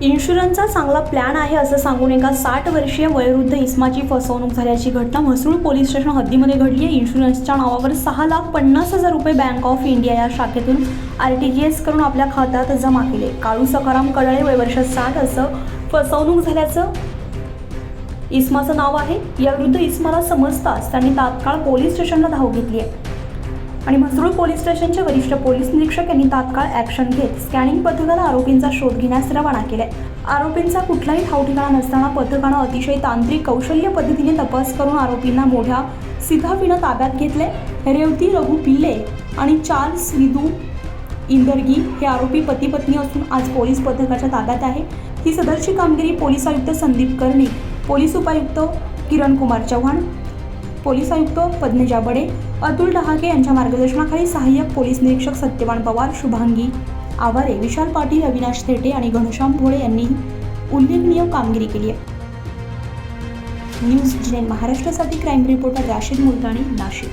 इन्शुरन्सचा चांगला प्लॅन आहे असं सांगून एका साठ वर्षीय वयोवृद्ध इस्माची फसवणूक झाल्याची घटना म्हसूळ पोलीस स्टेशन हद्दीमध्ये घडली आहे. इन्शुरन्सच्या नावावर सहा लाख पन्नास हजार रुपये बँक ऑफ इंडिया या शाखेतून आर टी जी एस करून आपल्या खात्यात जमा केले. काळू सखाराम वय वयवर्ष साठ असं फसवणूक झाल्याचं इस्माचं नाव आहे. याविरुद्ध इस्माला समजताच त्यांनी तात्काळ पोलीस स्टेशनला धाव घेतली आहे. आणि म्हसरूळ पोलीस स्टेशनचे वरिष्ठ पोलीस निरीक्षक यांनी तात्काळ ॲक्शन घेत स्कॅनिंग पथकाला आरोपींचा शोध घेण्यास रवाना केलाय आरोपींचा कुठलाही ठावठिकाणा नसताना पथकानं अतिशय तांत्रिक कौशल्य पद्धतीने तपास करून आरोपींना मोठ्या सिधाफीनं ताब्यात घेतले. रेवती रघु पिल्ले आणि चार्ल्स विदू इंदरगी हे आरोपी पती पत्नी असून आज पोलीस पथकाच्या ताब्यात आहे. ही सदरची कामगिरी पोलीस आयुक्त संदीप कर्णिक पोलीस उपायुक्त किरण कुमार चव्हाण पोलीस आयुक्त पद्मजा बडे अतुल डहाके यांच्या मार्गदर्शनाखाली सहाय्यक पोलीस निरीक्षक सत्यवान पवार शुभांगी आवारे विशाल पाटील अविनाश थेटे आणि घनश्याम भोळे यांनी उल्लेखनीय कामगिरी केली आहे. न्यूज जिने महाराष्ट्रासाठी क्राईम रिपोर्टर राशीद मुलतानी नाशिक.